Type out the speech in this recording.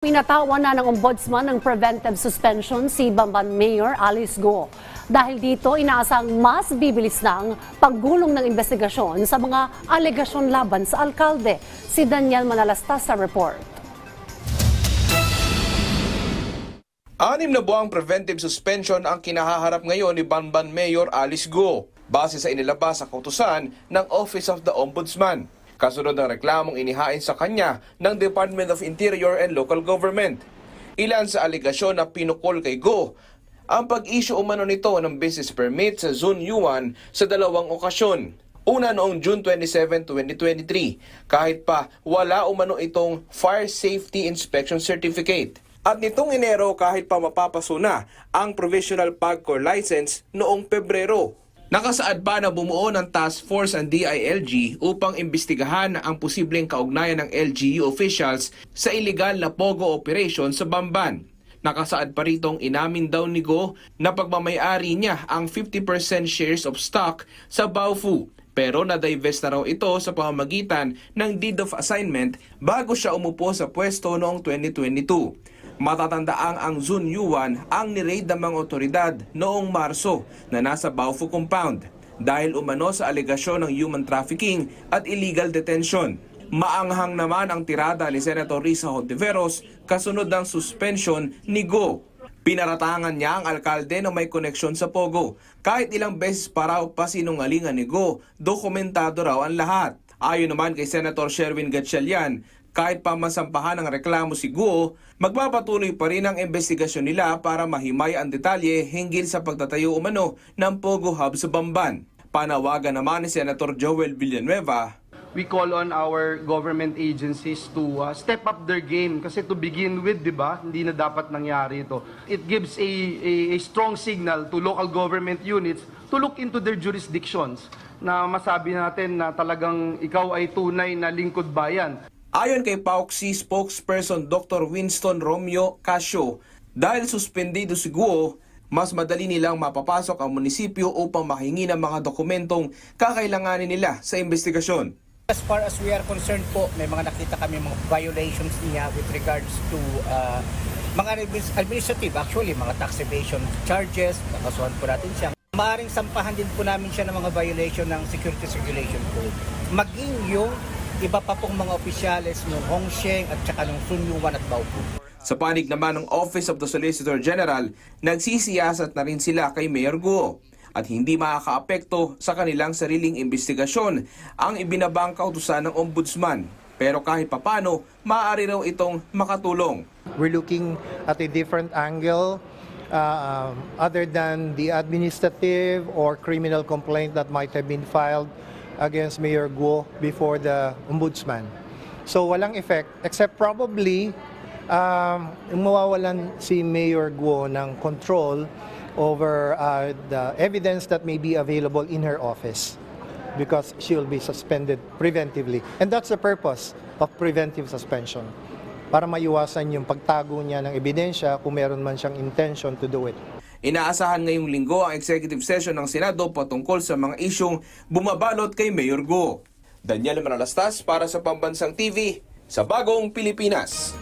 Pinatawan na ng ombudsman ng preventive suspension si Bamban Mayor Alice Go. Dahil dito, inaasang mas bibilis na paggulong ng investigasyon sa mga alegasyon laban sa alkalde. Si Daniel Manalastas sa report. Anim na buwang preventive suspension ang kinahaharap ngayon ni Banban Mayor Alice Go base sa inilabas sa kautusan ng Office of the Ombudsman. Kasunod ng reklamong inihain sa kanya ng Department of Interior and Local Government. Ilan sa aligasyon na pinukol kay Go ang pag-issue umano nito ng business permit sa Zone U1 sa dalawang okasyon. Una noong June 27, 2023, kahit pa wala umano itong Fire Safety Inspection Certificate. At nitong Enero kahit pa mapapaso na ang Provisional PAGCOR license noong Pebrero. Nakasaad pa na bumuo ng Task Force ang DILG upang imbestigahan ang posibleng kaugnayan ng LGU officials sa illegal na POGO operation sa Bamban. Nakasaad pa ritong inamin daw ni Go na pagmamayari niya ang 50% shares of stock sa Baofu pero na-divest na raw ito sa pamamagitan ng deed of assignment bago siya umupo sa pwesto noong 2022. Matatandaang ang Zun Yuan ang niraid ng mga otoridad noong Marso na nasa Baofu Compound dahil umano sa alegasyon ng human trafficking at illegal detention. Maanghang naman ang tirada ni Senator Risa Hontiveros kasunod ng suspension ni Go. Pinaratangan niya ang alkalde na may koneksyon sa Pogo. Kahit ilang beses pa raw pasinungalingan ni Go, dokumentado raw ang lahat. Ayon naman kay Senator Sherwin Gatchalian, kahit pa masampahan ng reklamo si Guo, magpapatuloy pa rin ang investigasyon nila para mahimay ang detalye hinggil sa pagtatayo umano ng Pogo Hub sa Bamban. Panawagan naman ni Senator Joel Villanueva we call on our government agencies to uh, step up their game kasi to begin with, 'di ba? Hindi na dapat nangyari ito. It gives a, a a strong signal to local government units to look into their jurisdictions na masabi natin na talagang ikaw ay tunay na lingkod bayan. Ayon kay PAOXI spokesperson Dr. Winston Romeo Casio, dahil suspendido si Guo, mas madali nilang mapapasok ang munisipyo upang mahingi ng mga dokumentong kakailanganin nila sa investigasyon. As far as we are concerned po, may mga nakita kami mga violations niya with regards to uh, mga adminis- administrative, actually, mga tax evasion charges, nakasuhan po natin siya. Maaring sampahan din po namin siya ng mga violation ng Securities Regulation Code. Maging yung iba pa pong mga opisyales ng Hongsheng at saka ng Sunyuan at Baopu. Sa panig naman ng Office of the Solicitor General, nagsisiyasat na rin sila kay Mayor Guo at hindi makakaapekto sa kanilang sariling investigasyon ang ibinabang kautusan ng ombudsman. Pero kahit papano, maaari raw itong makatulong. We're looking at a different angle uh, other than the administrative or criminal complaint that might have been filed against Mayor Guo before the ombudsman. So walang effect except probably um, mawawalan si Mayor Guo ng control over uh, the evidence that may be available in her office because she will be suspended preventively. And that's the purpose of preventive suspension para maiwasan yung pagtago niya ng ebidensya kung meron man siyang intention to do it. Inaasahan ngayong linggo ang executive session ng Senado patungkol sa mga isyong bumabalot kay Mayor Go. Daniel Manalastas para sa Pambansang TV sa Bagong Pilipinas.